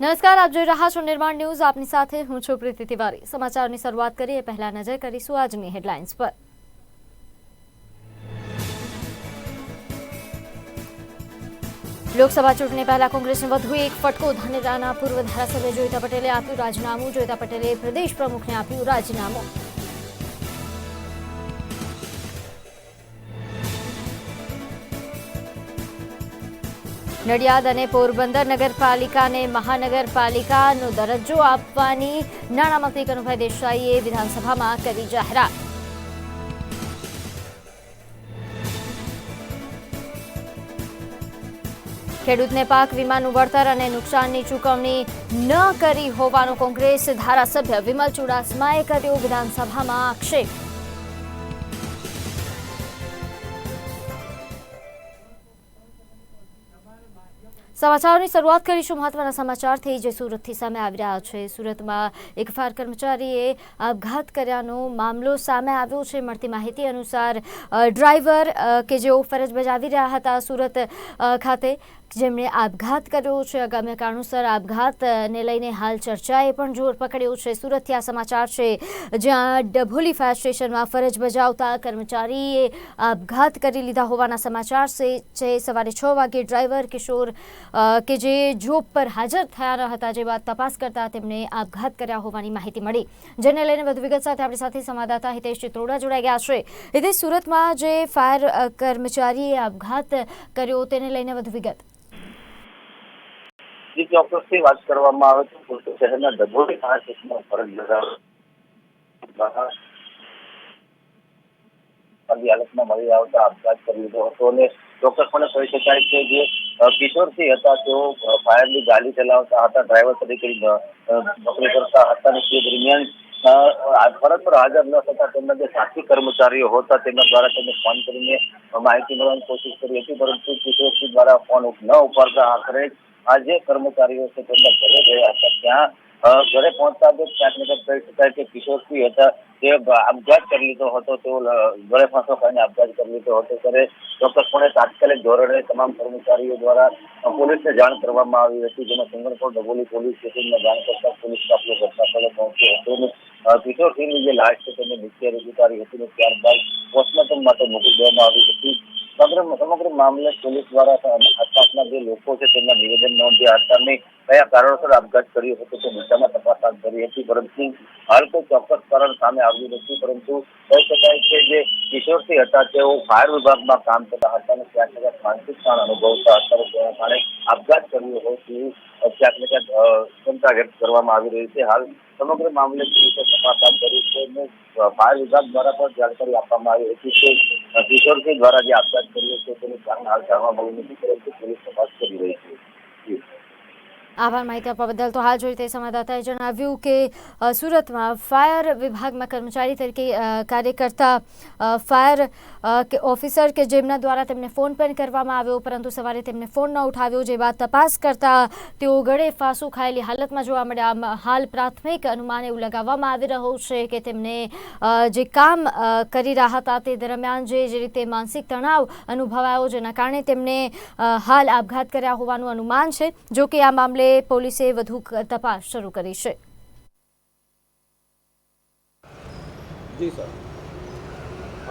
નમસ્કાર, આપ જોઈ રહ્યા છો નિર્માણ ન્યૂઝ. આપની સાથે હું છું પ્રીતિ તિવારી. સમાચારની શરૂઆત કરીએ. પહેલા નજર કરીશું આજની હેડલાઇન્સ પર. લોકસભા ચૂંટણી પહેલા કોંગ્રેસને વધુ એક ફટકો. ધાનેરાના પૂર્વ ધારાસભ્ય જોઈતા પટેલે આપ્યું રાજીનામું. જોઈતા પટેલે પ્રદેશ પ્રમુખને આપ્યું રાજીનામું. નડિયાદ અને પોરબંદર નગરપાલિકાને મહાનગરપાલિકાનો દરજ્જો આપવાની નાણામંત્રી કનુભાઈ દેસાઈએ વિધાનસભામાં કરી જાહેરાત. ખેડૂતને પાક વીમાનું વળતર અને નુકસાનની ચૂકવણી ન કરી હોવાનો કોંગ્રેસ ધારાસભ્ય વિમલ ચુડાસમાએ કર્યો વિધાનસભામાં આક્ષેપ. સમાચારોની શરૂઆત કરીશું. મહત્વના સમાચારથી જે સુરતથી સામે આવી રહ્યા છે. સુરતમાં એક ફાયર કર્મચારીએ આપઘાત કર્યાનો મામલો સામે આવ્યો છે. મળતી માહિતી અનુસાર ડ્રાઈવર કે જેઓ ફરજ બજાવી રહ્યા હતા સુરત ખાતે જેમણે આપઘાત કર્યો છે. અગામ્ય કારણોસર આપઘાતને લઈને હાલ ચર્ચાએ પણ જોર પકડ્યો છે. સુરતથી આ સમાચાર છે. જ્યાં ડભોલી ફાયર સ્ટેશનમાં ફરજ બજાવતા કર્મચારીએ આપઘાત કરી લીધા હોવાના સમાચાર છે. છે સવારે છ વાગે ડ્રાઈવર કિશોર કે જે જોબ પર હાજર થયા ન હતા જે બાદ તપાસ કરતા તેમણે આપઘાત કર્યા હોવાની માહિતી મળી. જેને લઈને વધુ વિગત સાથે આપણી સાથે સંવાદદાતા હિતેશ ચિત્રોડા જોડાઈ ગયા છે. હિતેશ, સુરતમાં જે ફાયર કર્મચારીએ આપઘાત કર્યો, તેને લઈને વધુ વિગત. જે ચોક્કસથી વાત કરવામાં આવે તો સુરત શહેરના ફાયર સ્ટેશનમાં ફરજ બજાવતા આવી હાલતમાં મળી આવતા આપઘાત કરી લીધો હતો અને ચોક્કસપણે કહી શકાય કે જે કિશોરસિંહ હતા, તેઓ ફાયરની ગાડી ચલાવતા હતા, ડ્રાઈવર તરીકે નોકરી કરતા હતા અને તે દરમિયાન ફરજ પર હાજર ન થતા તેમના જે સાથી કર્મચારીઓ હતા, તેમના દ્વારા તેમને ફોન કરીને માહિતી મેળવવાની કોશિશ કરી હતી, પરંતુ કિશોરસિંહ દ્વારા ફોન ન ઉપાડતા આખરે આ કર્મચારીઓ છે તેમના ઘરે ગયા હતા. ત્યાં ઘરે પહોંચતા જ ક્યાંક ને કહી શકાય કે કિશોરસિંહ હતા તે આપઘાત કરી લીધો હતો, તેઓ ગળે ફાંસો કરીને આપઘાત કરી લીધો હતો. ત્યારે ચોક્કસપણે તાત્કાલિક ધોરણે તમામ કર્મચારીઓ દ્વારા પોલીસને જાણ કરવામાં આવી હતી, જેમાં સુંદરપુર ડભોલી પોલીસ સ્ટેશનમાં જાણ કરતા પોલીસ કાફલો ઘટનાસ્થળે પહોંચ્યો હતો અને કિશોરસિંહની જે લાશ છે, તેને નીચે રજૂ કરી હતી અને ત્યારબાદ પોસ્ટમોર્ટમ માટે મોકલી દેવામાં આવી હતી. સમગ્ર સમગ્ર મામલે પોલીસ દ્વારા આસપાસના જે લોકો છે તેમના નિવેદન નોંધ્યા હતા કયા કારણોસર આપઘાત કર્યો હતો તે દિશામાં તપાસ હાથ ધરી હતી. પરંતુ હાલ કોઈ ચોક્કસ કારણ સામે આવ્યું નથી. પરંતુ કહી શકાય કે જે કિશોરસિંહ હતા તેઓ ફાયર વિભાગમાં કામ કરતા હતા અને ક્યાંક ને ક્યાંક માનસિક તાણ અનુભવતા હતા. તેના કારણે આપઘાત કર્યો હોય તેવું ક્યાંક ને ક્યાંક શંકા વ્યક્ત કરવામાં આવી રહી છે. હાલ સમગ્ર મામલે પોલીસે તપાસ હાથ ધરી અને ફાયર વિભાગ દ્વારા પણ જાણકારી આપવામાં આવી હતી કે કિશોરસિંહ દ્વારા જે આપઘાત કર્યો છે તેનું કારણ હાલ જાણવા મળ્યું નથી, પરંતુ પોલીસ તપાસ કરી રહી છે. આભાર માહિતી આપવા બદલ. તો હાલ જોઈ તે સંવાદદાતાએ જણાવ્યું કે સુરતમાં ફાયર વિભાગમાં કર્મચારી તરીકે કાર્ય કરતા ફાયર ઓફિસર કે જેમના દ્વારા તેમને ફોન પણ કરવામાં આવ્યો, પરંતુ સવારે તેમને ફોન ન ઉઠાવ્યો, જે બાદ તપાસ કરતા તેઓ ગળે ફાંસું ખાયેલી હાલતમાં જોવા મળ્યા. હાલ પ્રાથમિક અનુમાન એવું લગાવવામાં આવી રહ્યું છે કે તેમને જે કામ કરી રહ્યા હતા તે દરમિયાન જે રીતે માનસિક તણાવ અનુભવાયો, જેના કારણે તેમને હાલ આપઘાત કર્યા હોવાનું અનુમાન છે. જો કે આ મામલે પોલીસે વધુ તપાસ શરૂ કરી છે. જી સર.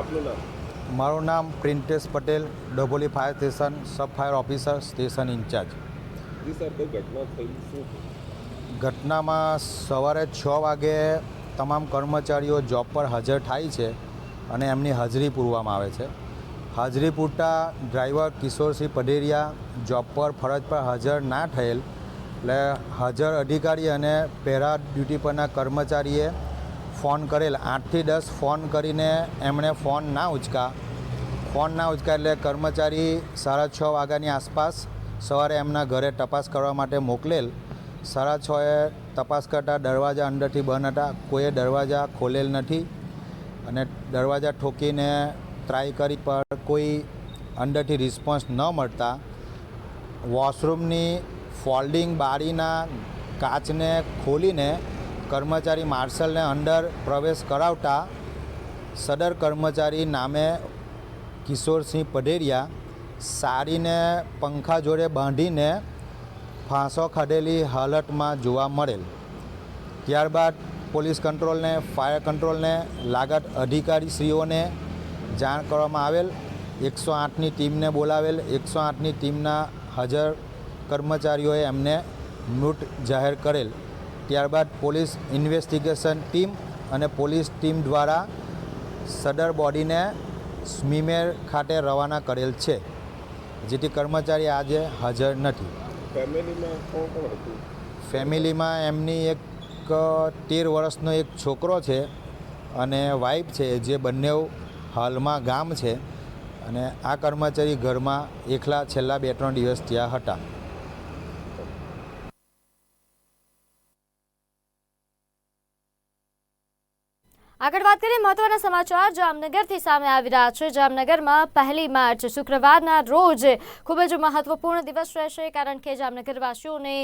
આપનું નામ? મારું નામ Printesh Patel Doboli fire station sub fire officer station incharge. Ji sir કોઈ ઘટના થઈ શું? ઘટનામાં સવારે છ વાગે તમામ કર્મચારીઓ જોબ પર હાજર થાય છે અને એમની હાજરી પૂરવામાં આવે છે. હાજરી પૂરતા ડ્રાઈવર કિશોરસિંહ પઢેરિયા જોબ પર ફરજ પર હાજર ના થયેલ એટલે હાજર અધિકારી અને પેરા ડ્યુટી પરના કર્મચારીએ ફોન કરેલ. આઠથી દસ ફોન કરીને એમણે ફોન ના ઉચકા. ફોન ના ઉચકા એટલે કર્મચારી સાડા છ વાગ્યાની આસપાસ સવારે એમના ઘરે તપાસ કરવા માટે મોકલેલ. સાડા છએ તપાસ કરતાં દરવાજા અંદરથી બંધ હતા. કોઈએ દરવાજા ખોલેલ નથી અને દરવાજા ઠોકીને ટ્રાય કરી પણ કોઈ અંદરથી રિસ્પોન્સ ન મળતા. વોશરૂમની ફોલ્ડિંગ બારીના કાચને ખોલીને કર્મચારી માર્શલને અંદર પ્રવેશ કરાવતા સદર કર્મચારી નામે કિશોરસિંહ પઢેરિયા સારીને પંખા જોડે બાંધીને ફાંસો ખાડેલી હાલતમાં જોવા મળેલ. ત્યારબાદ પોલીસ કંટ્રોલને, ફાયર કંટ્રોલને લાગત અધિકારીશ્રીઓને જાણ કરવામાં આવેલ. એકસો આઠની ટીમને બોલાવેલ. એકસો આઠની ટીમના હાજર કર્મચારીઓએ એમને મૃત જાહેર કરેલ. ત્યારબાદ પોલીસ ઇન્વેસ્ટિગેશન ટીમ અને પોલીસ ટીમ દ્વારા સદર બોડીને સ્મીમેર ખાતે રવાના કરેલ છે જેથી કર્મચારી આજે હાજર નથી. ફેમિલીમાં એમની એક તેર વર્ષનો એક છોકરો છે અને વાઈફ છે જે બંને હાલમાં ગામ છે અને આ કર્મચારી ઘરમાં એકલા છેલ્લા બે ત્રણ દિવસ ત્યાં હતા આગળ વાત કરીએ મહત્વના સમાચાર. જામનગરથી સામે આવી રહ્યા છે. જામનગરમાં પહેલી માર્ચ, શુક્રવારના રોજ ખૂબ જ મહત્વપૂર્ણ દિવસ રહેશે કારણ કે જામનગરવાસીઓને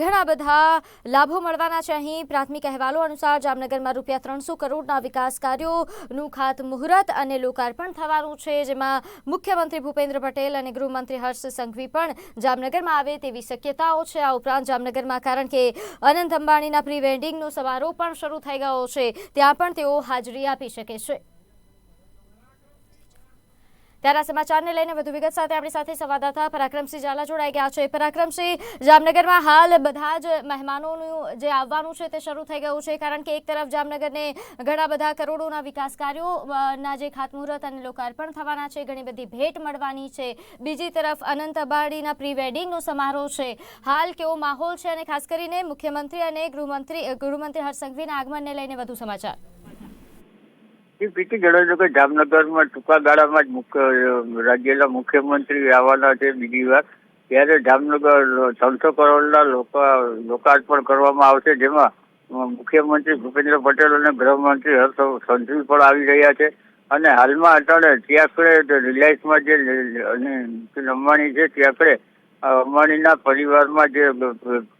ઘણા બધા લાભો મળવાના છે. અહીં પ્રાથમિક અહેવાલો અનુસાર જામનગરમાં રૂપિયા ત્રણસો કરોડના વિકાસ કાર્યોનું ખાતમુહૂર્ત અને લોકાર્પણ થવાનું છે. જેમાં મુખ્યમંત્રી ભૂપેન્દ્ર પટેલ અને ગૃહમંત્રી હર્ષ સંઘવી પણ જામનગરમાં આવે તેવી શક્યતાઓ છે. આ ઉપરાંત જામનગરમાં કારણ કે અનંત અંબાણીના પ્રી વેડિંગનો સમારોહ પણ શરૂ થઈ ગયો છે. ત્યાં પણ તેઓ હાજરી આપી શકે છે. ત્યારે આ સમાચારને લઈને વધુ વિગત સાથે આપણી સાથે સંવાદદાતા પરાક્રમસિંહ ઝાલા જોડાઈ ગયા છે. પરાક્રમસિંહ, જામનગરમાં હાલ બધા જ મહેમાનોનું જે આવવાનું છે તે શરૂ થઈ ગયું છે, કારણ કે એક તરફ જામનગરને ઘણા બધા કરોડોના વિકાસ કાર્યોના જે ખાતમુહૂર્ત અને લોકાર્પણ થવાના છે, ઘણી બધી ભેટ મળવાની છે. બીજી તરફ અનંત અબાડીના પ્રી વેડિંગનો સમારોહ છે. હાલ કેવો માહોલ છે અને ખાસ કરીને મુખ્યમંત્રી અને ગૃહમંત્રી ગૃહમંત્રી હર્ષ આગમનને લઈને વધુ સમાચાર. એ પીટી જણાવ્યું કે જામનગરમાં ટૂંકા ગાળામાં જ મુખ્ય રાજ્યના મુખ્યમંત્રી આવવાના છે બીજી વાર ત્યારે જામનગર ત્રણસો કરોડના લોકા, લોકાર્પણ કરવામાં આવશે, જેમાં મુખ્યમંત્રી ભૂપેન્દ્ર પટેલ અને ગૃહમંત્રી હર્ષ સંઘવી પણ આવી રહ્યા છે. અને હાલમાં અત્યારે ત્યાંકડે રિલાયન્સમાં જે અંબાણી છે, ત્યાંકડે અંબાણીના પરિવારમાં જે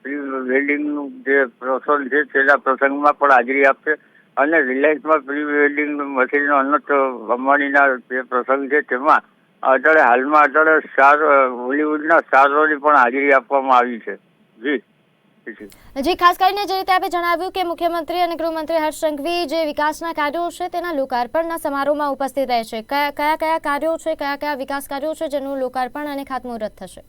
પ્રી વેડિંગનું જે પ્રસંગ છે, તેના પ્રસંગમાં પણ હાજરી આપશે. અને રિલાયન્સમાં પ્રી વેડિંગ મશીનનો અનંત અંબાણીના જે પ્રસંગ છે તેમાં અત્યારે હાલમાં અત્યારે સ્ટાર હોલિવૂડના સ્ટારોની પણ હાજરી આપવામાં આવી છે. જી. જી. જી ખાસ કરીને જે રીતે આપે જણાવ્યું કે મુખ્યમંત્રી અને ગૃહમંત્રી હર્ષ સંઘવી જે વિકાસના કાર્યો છે તેના લોકાર્પણના સમારોહમાં ઉપસ્થિત રહેશે કયા કયા કયા કાર્યો છે કયા કયા વિકાસ કાર્યો છે જેનું લોકાર્પણ અને ખાતમુહૂર્ત થશે?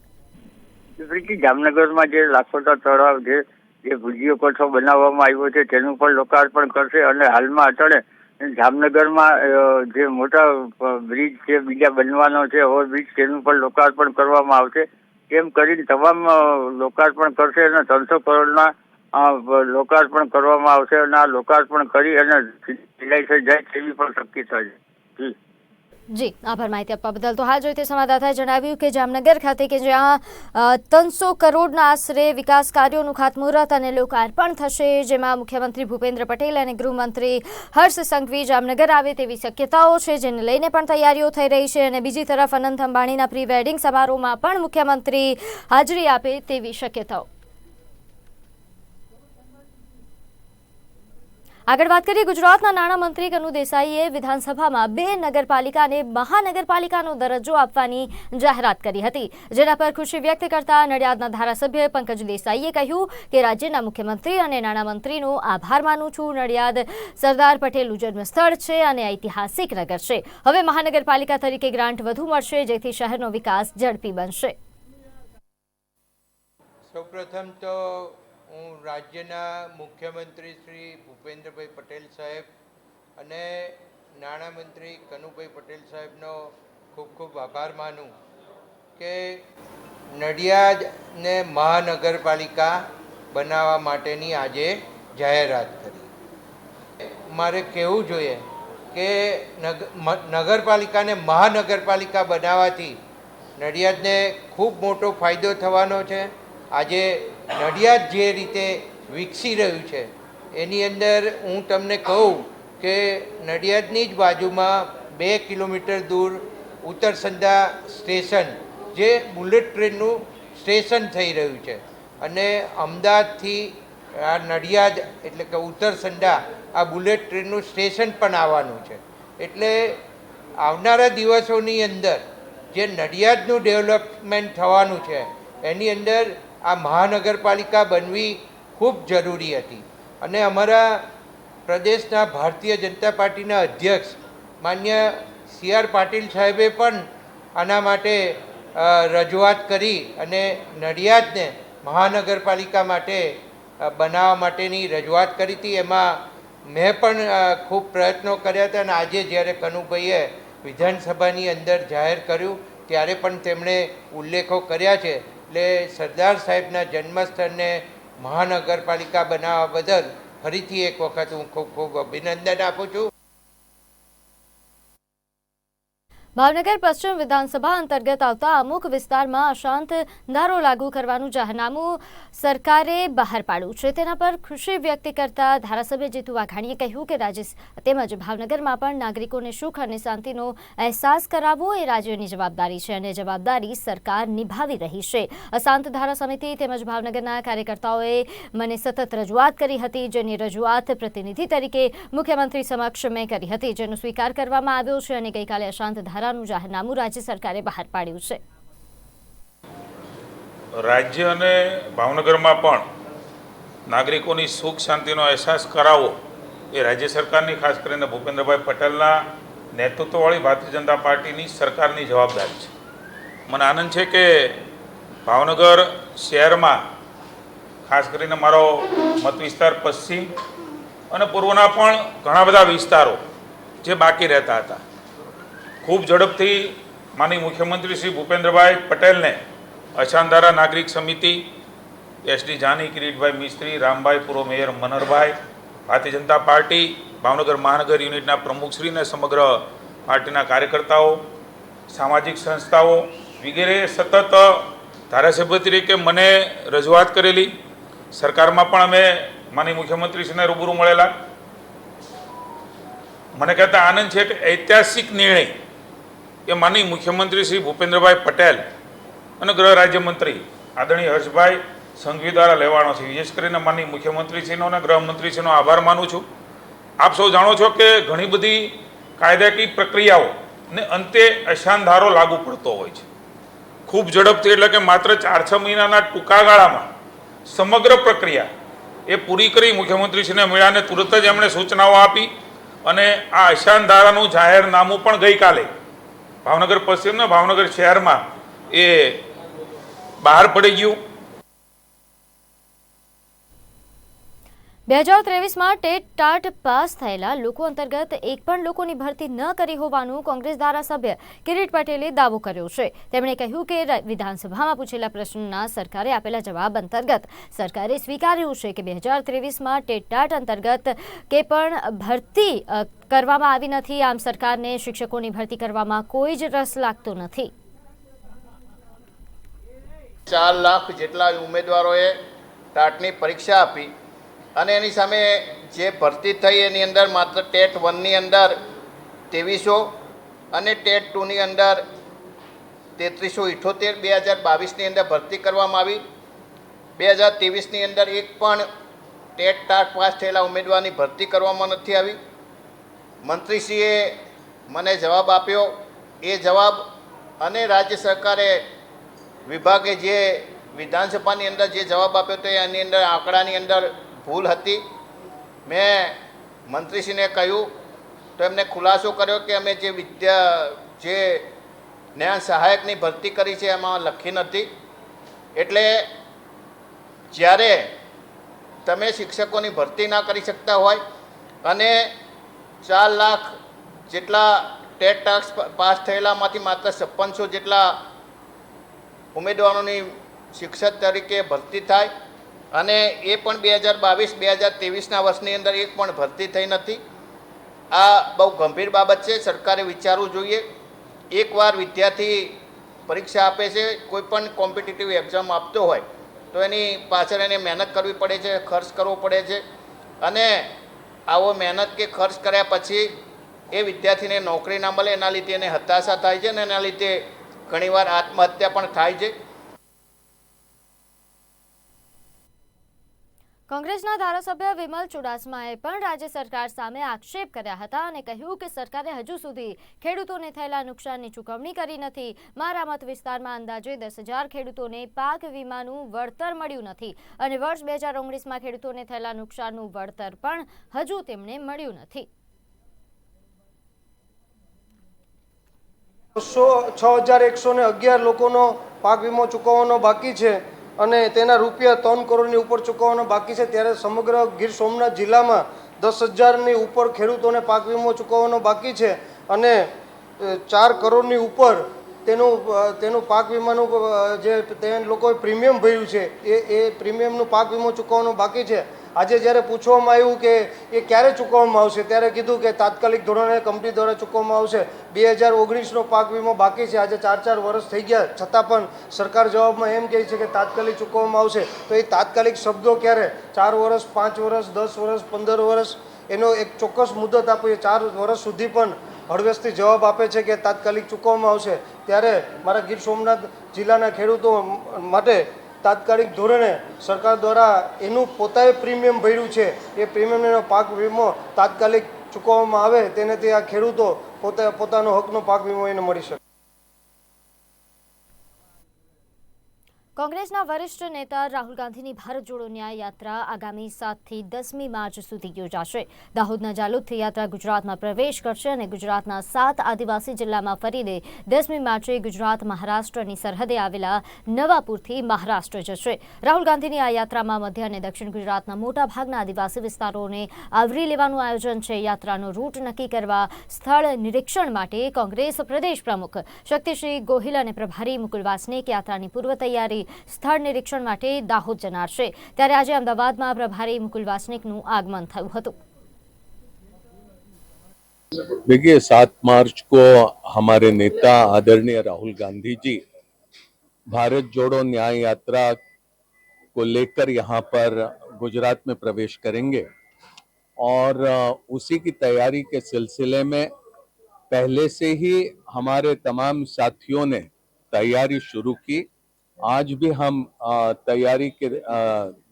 જામનગરમાં જે લાખોટા તળાવ છે જે ભુજીયો કોઠો બનાવવામાં આવ્યો છે તેનું પણ લોકાર્પણ કરશે અને હાલમાં અત્યારે જામનગરમાં જે મોટા બ્રિજ છે બીજા બનવાનો છે ઓવરબ્રિજ તેનું પણ લોકાર્પણ કરવામાં આવશે એમ કરીને તમામ લોકાર્પણ કરશે અને ત્રણસો કરોડના લોકાર્પણ કરવામાં આવશે અને આ લોકાર્પણ કરી અને સિલાઈ જાય તેવી પણ શક્યતા છે જી જી, આભાર માહિતી આપવા બદલ. તો હાલ જોઈતી સંવાદદાતાએ જણાવ્યું કે જામનગર ખાતે કે જ્યાં ત્રણસો કરોડના આશરે વિકાસ કાર્યોનું ખાતમુહૂર્ત અને લોકાર્પણ થશે, જેમાં મુખ્યમંત્રી ભૂપેન્દ્ર પટેલ અને ગૃહમંત્રી હર્ષ સંઘવી જામનગર આવે તેવી શક્યતાઓ છે, જેને લઈને પણ તૈયારીઓ થઈ રહી છે. અને બીજી તરફ અનંત અંબાણીના પ્રી વેડિંગ સમારોહમાં પણ મુખ્યમંત્રી હાજરી આપે તેવી શક્યતાઓ. આગળ વાત કરીએ ગુજરાતના નાણામંત્રી કનુ દેસાઈએ વિધાનસભામાં બે નગરપાલિકાને મહાનગરપાલિકાનો દરજ્જો આપવાની જાહેરાત કરી હતી, જેના પર ખુશી વ્યક્ત કરતા નડિયાદના ધારાસભ્ય પંકજ દેસાઈએ કહ્યું કે રાજ્યના મુખ્યમંત્રી અને નાણામંત્રીનો આભાર માનું છું. નડિયાદ સરદાર પટેલનું જન્મસ્થળ છે અને ઐતિહાસિક નગર છે. હવે મહાનગરપાલિકા તરીકે ગ્રાન્ટ વધુ મળશે, જેથી શહેરનો વિકાસ ઝડપી બનશે. સૌપ્રથમ તો હું રાજ્યના મુખ્યમંત્રી શ્રી ભૂપેન્દ્રભાઈ પટેલ સાહેબ અને નાણામંત્રી કનુભાઈ પટેલ સાહેબનો ખૂબ ખૂબ આભાર માનું કે નડિયાદને મહાનગરપાલિકા બનાવવા માટેની આજે જાહેરાત કરી. મારે કહેવું જોઈએ કે નગ નગરપાલિકાને મહાનગરપાલિકા બનાવવાથી નડિયાદને ખૂબ મોટો ફાયદો થવાનો છે. આજે નડિયાદ જે રીતે વિકસી રહ્યું છે, એની અંદર હું તમને કહું કે નડિયાદની જ બાજુમાં બે કિલોમીટર દૂર ઉત્તરસંધા સ્ટેશન, જે બુલેટ ટ્રેનનું સ્ટેશન થઈ રહ્યું છે. અને અમદાવાદથી આ નડિયાદ એટલે કે ઉત્તરસંધા આ બુલેટ ટ્રેનનું સ્ટેશન પણ આવવાનું છે. એટલે આવનારા દિવસોની અંદર જે નડિયાદનું ડેવલપમેન્ટ થવાનું છે, એની અંદર આ મહાનગરપાલિકા બનવી ખૂબ જરૂરી હતી. અને અમારા પ્રદેશના ભારતીય જનતા પાર્ટીના અધ્યક્ષ માન્ય સી આર પાટીલ સાહેબે પણ આના માટે રજૂઆત કરી અને નડિયાદને મહાનગરપાલિકા માટે બનાવવા માટેની રજૂઆત કરી હતી. એમાં મેં પણ ખૂબ પ્રયત્નો કર્યા હતા અને આજે જ્યારે કનુભાઈએ વિધાનસભાની અંદર જાહેર કર્યું, ત્યારે પણ તેમણે ઉલ્લેખો કર્યા છે. એટલે સરદાર સાહેબના જન્મસ્થળને મહાનગરપાલિકા બનાવવા બદલ ફરીથી એક વખત હું ખૂબ ખૂબ અભિનંદન આપું છું. ભાવનગર પશ્ચિમ વિધાનસભા અંતર્ગત આવતા અમુક વિસ્તારમાં અશાંત ધારો લાગુ કરવાનું જાહેરનામું સરકારે બહાર પાડ્યું છે. તેના પર ખુશી વ્યક્ત કરતા ધારાસભ્ય જીતુ વાઘાણીએ કહ્યું કે રાજ્ય તેમજ ભાવનગરમાં પણ નાગરિકોને સુખ અને શાંતિનો અહેસાસ કરાવવો એ રાજ્યની જવાબદારી છે અને જવાબદારી સરકાર નિભાવી રહી છે. અશાંત ધારા સમિતિ તેમજ ભાવનગરના કાર્યકર્તાઓએ મને સતત રજૂઆત કરી હતી, જેની રજૂઆત પ્રતિનિધિ તરીકે મુખ્યમંત્રી સમક્ષ મેં કરી હતી, જેનો સ્વીકાર કરવામાં આવ્યો છે અને ગઈકાલે અશાંત ધારાનું જાહેરનામું રાજ્ય સરકારે બહાર પાડ્યું છે. રાજ્ય અને ભાવનગરમાં પણ નાગરિકોની સુખ શાંતિનો અહેસાસ કરાવવો એ રાજ્ય સરકારની, ખાસ કરીને ભૂપેન્દ્રભાઈ પટેલના નેતૃત્વવાળી ભારતીય જનતા પાર્ટીની સરકારની જવાબદારી છે. મને આનંદ છે કે ભાવનગર શહેરમાં, ખાસ કરીને મારો મત વિસ્તાર પશ્ચિમ અને પૂર્વના પણ ઘણા બધા વિસ્તારો જે બાકી રહેતા હતા. ખૂબ ઝડપથી માનીય મુખ્યમંત્રી શ્રી ભૂપેન્દ્રભાઈ પટેલને અછાંધારા નાગરિક સમિતિ એસડી જાની, કિરીટભાઈ મિસ્ત્રી, રામભાઈ પૂર્વ મેયર મનરભાઈ, ભારતીય જનતા પાર્ટી, ભાવનગર મહાનગર યુનિટના પ્રમુખશ્રીને સમગ્ર પાર્ટીના કાર્યકર્તાઓ, સામાજિક સંસ્થાઓ વગેરે સતત ધારાસભ્ય તરીકે મને રજૂઆત કરેલી. સરકારમાં પણ અમે માનીય મુખ્યમંત્રીશ્રીને રૂબરૂ મળેલા. મને કહેતા આનંદ છે કે ઐતિહાસિક નિર્ણય એ માની મુખ્યમંત્રી શ્રી ભૂપેન્દ્રભાઈ પટેલ અને ગૃહ રાજ્યમંત્રી આદરણીય હર્ષભાઈ સંઘવી દ્વારા લેવાનો છે વિશેષ કરીને માની મુખ્યમંત્રીશ્રીનો અને ગૃહમંત્રીશ્રીનો આભાર માનું છું. આપ સૌ જાણો છો કે ઘણી બધી કાયદાકીય પ્રક્રિયાઓ ને અંતે અશાનધારો લાગુ પડતો હોય છે. ખૂબ ઝડપથી એટલે કે માત્ર ચાર છ મહિનાના ટૂંકા ગાળામાં સમગ્ર પ્રક્રિયા એ પૂરી કરી મુખ્યમંત્રીશ્રીને મળ્યાને તુરત જ એમણે સૂચનાઓ આપી અને આ અશાંત ધારાનું જાહેરનામું પણ ગઈકાલે ભાવનગર પશ્ચિમના ભાવનગર શહેરમાં એ બહાર પડી ગયું. બે હજાર ત્રેવીસમાં ટેટ ટાટ પાસ થયેલા લોકો અંતર્ગત એક પણ લોકોની ભરતી ન કરી હોવાનું કોંગ્રેસ ધારાસભ્ય કિરીટ પટેલે દાવો કર્યો છે. તેમણે કહ્યું કે વિધાનસભામાં પૂછેલા પ્રશ્નના સરકારે આપેલા જવાબ અંતર્ગત સરકારે સ્વીકાર્યું છે કે બે હજાર ત્રેવીસમાં ટેટ ટાટ અંતર્ગત કે પણ ભરતી કરવામાં આવી નથી. આમ સરકારને શિક્ષકોની ભરતી કરવામાં કોઈ જ રસ લાગતો નથી. ચાર લાખ જેટલા ઉમેદવારોએ ટાટની પરીક્ષા આપી. અને એની સામે જે ભરતી થઈ એની અંદર માત્ર ટેટ વનની અંદર ત્રેવીસો અને ટેટ ટુની અંદર તેત્રીસો ઇઠોતેર, બે હજાર બાવીસની અંદર ભરતી કરવામાં આવી. બે હજાર ત્રેવીસની અંદર એક પણ ટેટ ટાટ પાસ થયેલા ઉમેદવારની ભરતી કરવામાં નથી આવી. મંત્રીશ્રીએ મને જવાબ આપ્યો. એ જવાબ અને રાજ્ય સરકારે વિભાગે જે વિધાનસભાની અંદર જે જવાબ આપ્યો તો એની અંદર આંકડાની અંદર ભૂલ હતી. મેં મંત્રીશ્રીને કહ્યું, તો એમને ખુલાસો કર્યો કે અમે જે વિદ્યા, જે જ્ઞાન સહાયકની ભરતી કરી છે એમાં લખી નથી. એટલે જ્યારે તમે શિક્ષકોની ભરતી ના કરી શકતા હોય અને ચાર લાખ જેટલા ટેટ ટાસ્ક પાસ થયેલામાંથી માત્ર છપ્પનસો જેટલા ઉમેદવારોની શિક્ષક તરીકે ભરતી થાય અને એ પણ બે હજાર બાવીસ, બે હજાર ત્રેવીસના વર્ષની અંદર એક પણ ભરતી થઈ નથી. આ બહુ ગંભીર બાબત છે, સરકારે વિચારવું જોઈએ. એકવાર વિદ્યાર્થી પરીક્ષા આપે છે, કોઈ પણ કોમ્પિટિટિવ એક્ઝામ આપતો હોય, તો એની પાછળ એને મહેનત કરવી પડે છે, ખર્ચ કરવો પડે છે. અને આવો મહેનત કે ખર્ચ કર્યા પછી એ વિદ્યાર્થીને નોકરી ના મળે, એના લીધે એને હતાશા થાય છે અને એના લીધે ઘણીવાર આત્મહત્યા પણ થાય છે. કોંગ્રેસના ધારાસભ્ય વિમલ ચુડાસમાએ પણ રાજ્ય સરકાર સામે આક્ષેપ કર્યા હતા અને કહ્યું કે સરકારે હજુ સુધી ખેડૂતોને થયેલા નુકસાનની ચૂકવણી કરી નથી. મારા મત વિસ્તારમાં અંદાજે દસ હજાર ખેડૂતોને પાક વીમાનું વળતર મળ્યું નથી અને વર્ષ બે હજાર ઓગણીસમાં ખેડૂતોને થયેલા નુકસાનનું વળતર પણ હજુ તેમને મળ્યું નથી. છ હજાર એકસો અગિયાર લોકોનો પાક વીમો ચૂકવવાનો બાકી છે. અને તેના રૂપિયા ત્રણ કરોડની ઉપર ચૂકવવાનો બાકી છે. ત્યારે સમગ્ર ગીર સોમનાથ જિલ્લામાં દસ હજારની ઉપર ખેડૂતોને પાક વીમો ચૂકવવાનો બાકી છે અને ચાર કરોડની ઉપર તેનું તેનું પાક વીમાનું જે તે લોકોએ પ્રીમિયમ ભર્યું છે, એ એ પ્રીમિયમનું પાક વીમો ચૂકવવાનો બાકી છે. આજે જ્યારે પૂછવામાં આવ્યું કે એ ક્યારે ચૂકવવામાં આવશે, ત્યારે કીધું કે તાત્કાલિક ધોરણે કંપની દ્વારા ચૂકવવામાં આવશે. બે હજાર ઓગણીસનો પાક વીમો બાકી છે. આજે ચાર ચાર વર્ષ થઈ ગયા. છતાં પણ સરકાર જવાબમાં એમ કહે છે કે તાત્કાલિક ચૂકવવામાં આવશે. તો એ તાત્કાલિક શબ્દો ક્યારે? ચાર વર્ષ, પાંચ વર્ષ, દસ વર્ષ, પંદર વર્ષ? એનો એક ચોક્કસ મુદત આપીએ ચાર વર્ષ સુધી પણ હળવેશથી જવાબ આપે છે કે તાત્કાલિક ચૂકવવામાં આવશે. ત્યારે મારા ગીર સોમનાથ જિલ્લાના ખેડૂતો માટે તાત્કાલિક ધોરણે સરકાર દ્વારા એનું પોતાએ પ્રીમિયમ ભર્યું છે. એ પ્રીમિયમનો પાક વીમો તાત્કાલિક ચૂકવવામાં આવે, તેનાથી આ ખેડૂતો પોતે, પોતાનો હકનો પાક વીમો એને મળી શકે. કોંગ્રેસના વરિષ્ઠ નેતા રાહુલ ગાંધીની ભારત જોડો ન્યાય યાત્રા આગામી સાતથી દસમી માર્ચ સુધી યોજાશે. દાહોદના જાલોદથી યાત્રા ગુજરાતમાં પ્રવેશ કરશે અને ગુજરાતના સાત આદિવાસી જિલ્લામાં ફરીને દસમી માર્ચે ગુજરાત મહારાષ્ટ્રની સરહદે આવેલા નવાપુરથી મહારાષ્ટ્ર જશે. રાહુલ ગાંધીની આ યાત્રામાં મધ્ય અને દક્ષિણ ગુજરાતના મોટાભાગના આદિવાસી વિસ્તારોને આવરી લેવાનું આયોજન છે. યાત્રાનો રૂટ નક્કી કરવા સ્થળ નિરીક્ષણ માટે કોંગ્રેસ પ્રદેશ પ્રમુખ શક્તિસિંહ ગોહિલ અને પ્રભારી મુકુલ વાસનિક યાત્રાની પૂર્વ તૈયારી સ્થળ નિરીક્ષણ માટે દાહોદ જનાર છે ત્યારે આજે અમદાવાદમાં પ્રભારી મુકુલ વાસનિકનું આગમન થયું હતું देखिए सात मार्च को हमारे नेता आदरणीय राहुल गांधी जी भारत जोड़ो न्याय यात्रा को लेकर यहाँ पर गुजरात में प्रवेश करेंगे और अ, उसी की तैयारी के सिलसिले में पहले से ही हमारे तमाम साथियों ने तैयारी शुरू की आज भी हम तैयारी के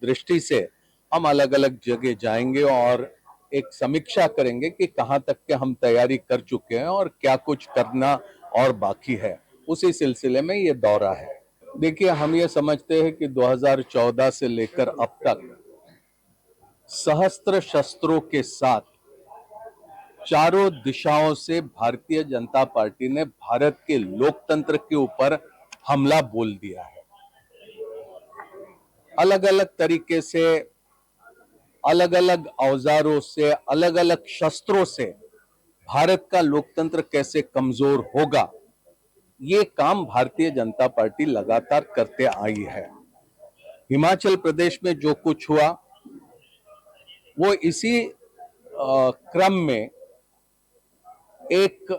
दृष्टि से हम अलग अलग जगह जाएँगे और एक समीक्षा करेंगे कि कहाँ तक के हम तैयारी कर चुके हैं और क्या कुछ करना और बाकी है। उसी सिलसिले में ये दौरा है। देखिए, हम ये समझते हैं कि 2014 से लेकर अब तक सहस्त्र शस्त्रों के साथ चारों दिशाओं से भारतीय जनता पार्टी ने भारत के लोकतंत्र के ऊपर हमला बोल दिया है। अलग अलग तरीके से अलग अलग औजारों से अलग अलग शस्त्रों से भारत का लोकतंत्र कैसे कमज़ोर होगा, ये काम भारतीय जनता पार्टी लगातार करते आई है। हिमाचल प्रदेश में जो कुछ हुआ, वो इसी क्रम में एक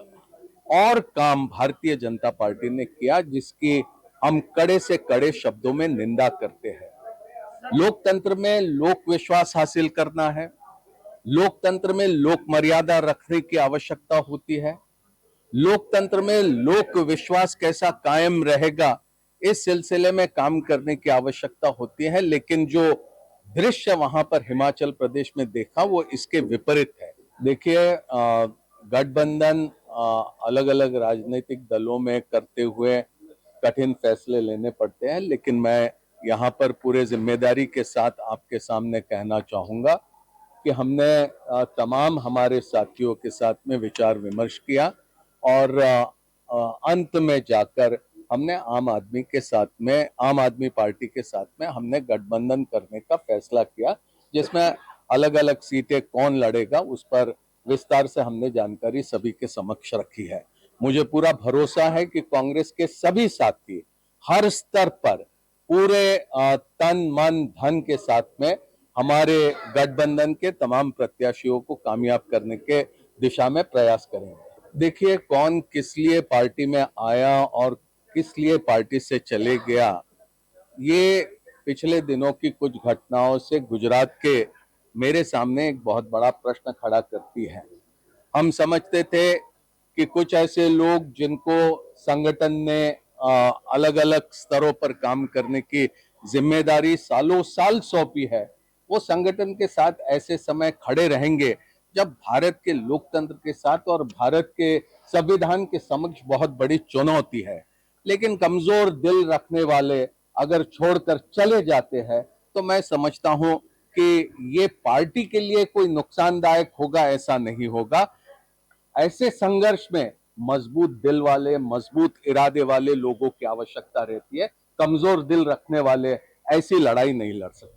और काम भारतीय जनता पार्टी ने किया, जिसकी हम कड़े से कड़े शब्दों में निंदा करते हैं। लोकतंत्र में लोक विश्वास हासिल करना है। लोकतंत्र में लोक मर्यादा रखने की आवश्यकता होती है। लोकतंत्र में लोक विश्वास कैसा कायम रहेगा, इस सिलसिले में काम करने की आवश्यकता होती है, लेकिन जो दृश्य वहाँ पर हिमाचल प्रदेश में देखा, वो इसके विपरीत है। देखिए गठबंधन अलग अलग राजनीतिक दलों में करते हुए कठिन फैसले लेने पड़ते हैं, लेकिन मैं यहाँ पर पूरे ज़िम्मेदारी के साथ आपके सामने कहना चाहूँगा कि हमने तमाम हमारे साथियों के साथ में विचार विमर्श किया और अंत में जाकर हमने आम आदमी के साथ में, आम आदमी पार्टी के साथ में हमने गठबंधन करने का फैसला किया, जिसमें अलग अलग सीटें कौन लड़ेगा उस पर विस्तार से हमने जानकारी सभी के समक्ष रखी है। मुझे पूरा भरोसा है कि कांग्रेस के सभी साथी हर स्तर पर पूरे तन, मन, धन के साथ में हमारे गठबंधन के तमाम प्रत्याशियों को कामयाब करने के दिशा में प्रयास करेंगे। देखिए, कौन किस लिए पार्टी में आया और किस लिए पार्टी से चले गया, ये पिछले दिनों की कुछ घटनाओं से गुजरात के मेरे सामने एक बहुत बड़ा प्रश्न खड़ा करती है। हम समझते थे कि कुछ ऐसे लोग जिनको संगठन ने अलग अलग स्तरों पर काम करने की ज़िम्मेदारी सालों साल सौंपी है। वो संगठन के साथ ऐसे समय खड़े रहेंगे जब भारत के लोकतंत्र के साथ और भारत के संविधान के समक्ष बहुत बड़ी चुनौती है। लेकिन कमज़ोर दिल रखने वाले अगर छोड़कर चले जाते हैं तो मैं समझता हूँ कि ये पार्टी के लिए कोई नुकसानदायक होगा ऐसा नहीं होगा। ऐसे संघर्ष में मजबूत दिल वाले मजबूत इरादे वाले लोगों की आवश्यकता रहती है कमजोर दिल रखने वाले ऐसी लड़ाई नहीं लड़ सकते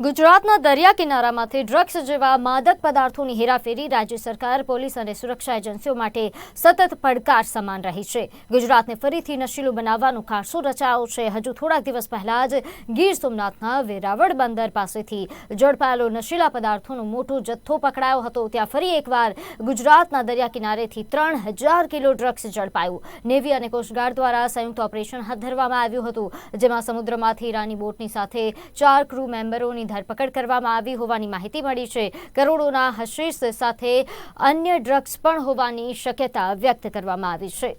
ગુજરાતના દરિયા કિનારામાંથી ડ્રગ્સ જેવા માદક પદાર્થોની હેરાફેરી રાજ્ય સરકાર, પોલીસ અને સુરક્ષા એજન્સીઓ માટે સતત પડકાર સમાન રહી છે. ગુજરાતને ફરીથી નશીલું બનાવવાનું ખાસું રચાયો છે. હજુ થોડાક દિવસ પહેલા જ ગીર સોમનાથના વેરાવળ બંદર પાસેથી ઝડપાયેલો નશીલા પદાર્થોનો મોટો જથ્થો પકડાયો હતો. ત્યાં ફરી એકવાર ગુજરાતના દરિયા કિનારેથી ત્રણ હજાર કિલો ડ્રગ્સ ઝડપાયું. નેવી અને કોસ્ટગાર્ડ દ્વારા સંયુક્ત ઓપરેશન હાથ ધરવામાં આવ્યું હતું, જેમાં સમુદ્રમાંથી ઈરાની બોટની સાથે ચાર ક્રૂ મેમ્બરોની ધરપકડ કરવામાં આવી હોવાની માહિતી મળી છે. કરોડોના હશીશ સાથે અન્ય ડ્રગ્સ પણ હોવાની શક્યતા વ્યક્ત કરવામાં આવી છે.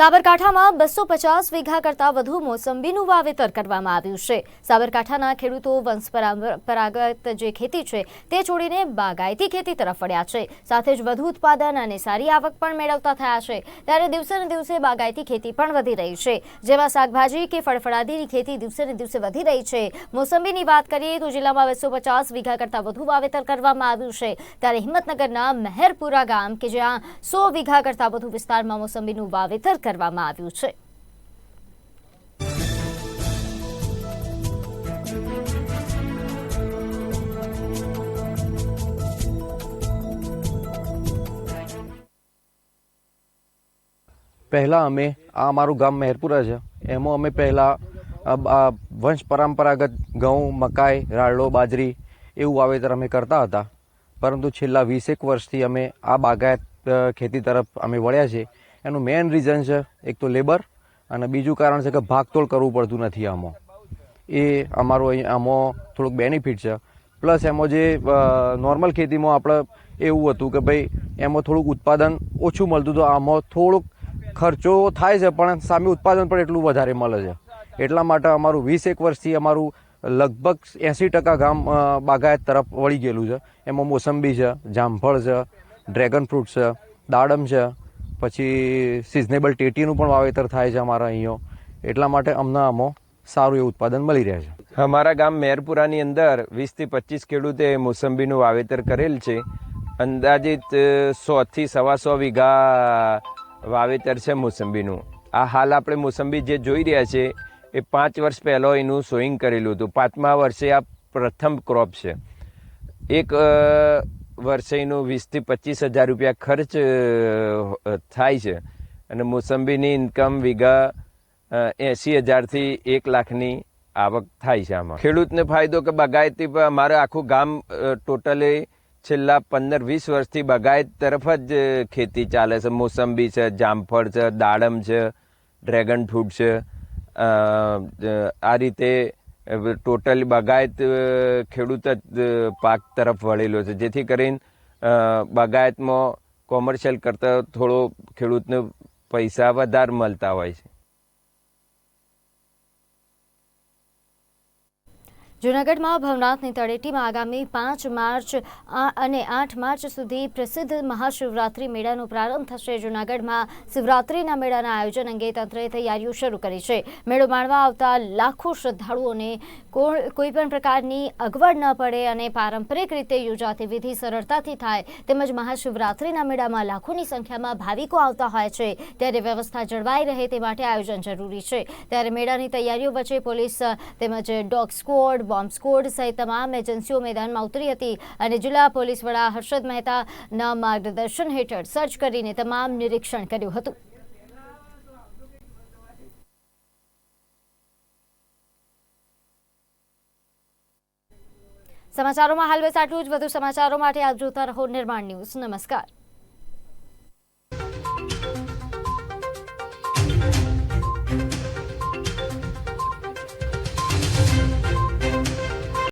સાબરકાંઠામાં બસો પચાસ વીઘા કરતાં વધુ મોસંબીનું વાવેતર કરવામાં આવ્યું છે. સાબરકાંઠાના ખેડૂતો વંશપરાગત જે ખેતી છે તે છોડીને બાગાયતી ખેતી તરફ વળ્યા છે. સાથે જ વધુ ઉત્પાદન અને સારી આવક પણ મેળવતા થયા છે. ત્યારે દિવસે ને દિવસે બાગાયતી ખેતી પણ વધી રહી છે. જેમાં શાકભાજી કે ફળફળાદીની ખેતી દિવસે ને દિવસે વધી રહી છે. મોસંબીની વાત કરીએ તો જિલ્લામાં બસો પચાસ વીઘા કરતાં વધુ વાવેતર કરવામાં આવ્યું છે. ત્યારે હિંમતનગરના મહેરપુરા ગામ કે જ્યાં સો વીઘા કરતાં વધુ વિસ્તારમાં મોસંબીનું વાવેતર કરવામાં આવ્યું છે. પહેલાં અમે આ અમારું ગામ મહેરપુરા છે. એમાં અમે પહેલાં વંશ પરંપરાગત ઘઉં, મકાઈ રાળડો બાજરી એવું વાવેતર અમે કરતા હતા. પરંતુ છેલ્લા વીસેક વર્ષથી અમે આ બાગાયત ખેતી તરફ અમે વળ્યા છે. એનું મેઇન રીઝન છે, એક તો લેબર અને બીજું કારણ છે કે ભાગતોડ કરવું પડતું નથી આમાં. એ અમારું આમાં થોડુંક બેનિફિટ છે. પ્લસ એમાં જે નોર્મલ ખેતીમાં આપણે એવું હતું કે ભાઈ, એમાં થોડુંક ઉત્પાદન ઓછું મળતું હતું આમાં થોડુંક ખર્ચો થાય છે, પણ સામે ઉત્પાદન પણ એટલું વધારે મળે છે. એટલા માટે અમારું વીસ એક વર્ષથી અમારું લગભગ એંસી ટકા ગામ બાગાયત તરફ વળી ગયેલું છે. એમાં મોસંબી છે, જામફળ છે ડ્રેગન ફ્રૂટ છે, દાડમ છે પછી સિઝનેબલ ટેટીનું પણ વાવેતર થાય છે અમારા અહીંયા. એટલા માટે અમને આમાં સારું એવું ઉત્પાદન મળી રહે છે. અમારા ગામ મેરપુરાની અંદર વીસથી પચીસ ખેડૂતે મોસંબીનું વાવેતર કરેલ છે. અંદાજિત સોથી સવા સો વીઘા વાવેતર છે મોસંબીનું. આ હાલ આપણે મોસંબી જે જોઈ રહ્યા છે, એ પાંચ વર્ષ પહેલાં એનું સોઈંગ કરેલું હતું. પાંચમા વર્ષે આ પ્રથમ ક્રોપ છે. એક અ, વીસથી પચીસ હજાર રૂપિયા ખર્ચ થાય છે. અને મોસંબીની ઇન્કમ વીઘા એંસી હજારથી એક લાખની આવક થાય છે આમાં. ખેડૂતને ફાયદો કે બાગાયતી અમારે આખું ગામ ટોટલી છેલ્લા પંદર વીસ વર્ષથી બાગાયત તરફ જ ખેતી ચાલે છે. મોસંબી છે જામફળ છે દાડમ છે ડ્રેગન ફ્રૂટ છે. આ રીતે ટોટલી બાગાયત ખેડૂત જ પાક તરફ વળેલો છે. જેથી કરીને બાગાયતમાં કોમર્શિયલ કરતાં થોડો ખેડૂતને પૈસા વધારે મળતા હોય છે. જૂનાગઢમાં ભવનાથની તળેટીમાં આગામી પાંચ માર્ચ અને આઠ માર્ચ સુધી પ્રસિદ્ધ મહાશિવરાત્રી મેળાનો પ્રારંભ થશે. જૂનાગઢમાં શિવરાત્રીના મેળાના આયોજન અંગે તંત્રએ તૈયારીઓ શરૂ કરી છે. મેળો માણવા આવતા લાખો શ્રદ્ધાળુઓને કોઈપણ કોઈ પણ પ્રકારની અગવડ ન પડે અને પારંપરિક રીતે યોજાતી વિધિ સરળતાથી થાય તેમજ મહાશિવરાત્રીના મેળામાં લાખોની સંખ્યામાં ભાવિકો આવતા હોય છે. ત્યારે વ્યવસ્થા જળવાઈ રહે તે માટે આયોજન જરૂરી છે. ત્યારે મેળાની તૈયારીઓ વચ્ચે પોલીસ તેમજ ડોગ સ્ક્વોડ બોમ્બ સ્કોડ સહિત તમામ એજન્સીઓ મેદાનમાં ઉતરી હતી અને જિલ્લા પોલીસ વડા હર્ષદ મહેતાના માર્ગદર્શન હેઠળ સર્ચ કરીને તમામ નિરીક્ષણ કર્યું હતું. સમાચારોમાં હાલ બસ આટલું જ. વધુ સમાચારો માટે આપ જોતા રહો નિર્માણ ન્યૂઝ. નમસ્કાર.